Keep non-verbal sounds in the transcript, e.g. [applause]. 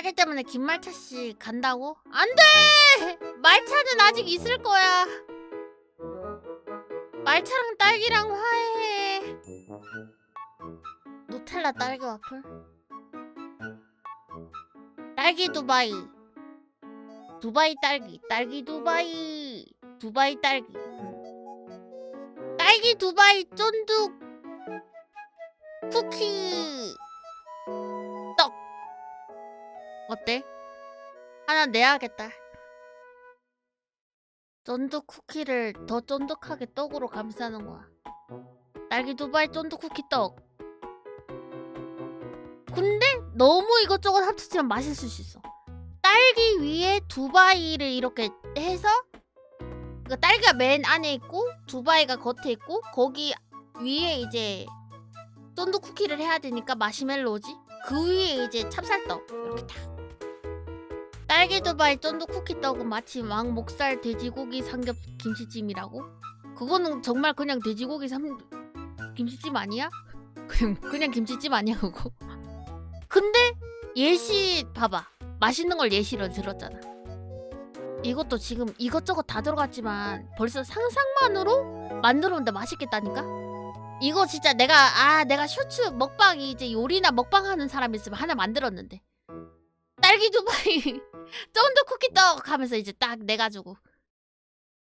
딸기 때문에 김말차 씨 간다고? 안 돼! 말차는 아직 있을 거야. 말차랑 딸기랑 화해해. 누텔라 딸기 와플. 딸기 두바이. 두바이 딸기. 딸기 두바이. 두바이 딸기. 딸기 두바이 쫀득 쿠키 어때? 하나 내야겠다. 쫀득 쿠키를 더 쫀득하게 떡으로 감싸는 거야. 딸기 두바이 쫀득 쿠키 떡. 근데 너무 이것저것 합치면 맛있을 수 있어. 딸기 위에 두바이를 이렇게 해서 그 딸기가 맨 안에 있고 두바이가 겉에 있고 거기 위에 이제 쫀득 쿠키를 해야 되니까 마시멜로지? 그 위에 이제 찹쌀떡. 이렇게 딱 딸기 두바이 쫀득 쿠키 떡은 마치 왕 목살 돼지고기 삼겹 김치찜이라고? 그거는 정말 그냥 돼지고기 삼 김치찜 아니야? [laughs] 그냥 그냥 김치찜 아니야 그거 [laughs] 근데 예시 봐봐. 맛있는 걸 예시로 들었잖아. 이것도 지금 이것저것 다 들어갔지만 벌써 상상만으로 만들었는데 맛있겠다니까? 이거 진짜 내가 아 내가 쇼츠 먹방이 이제 요리나 먹방하는 사람 있으면 하나 만들었는데 딸기 두바이 [laughs] 쫀득 쿠키 떡 하면서 이제 딱 내가지고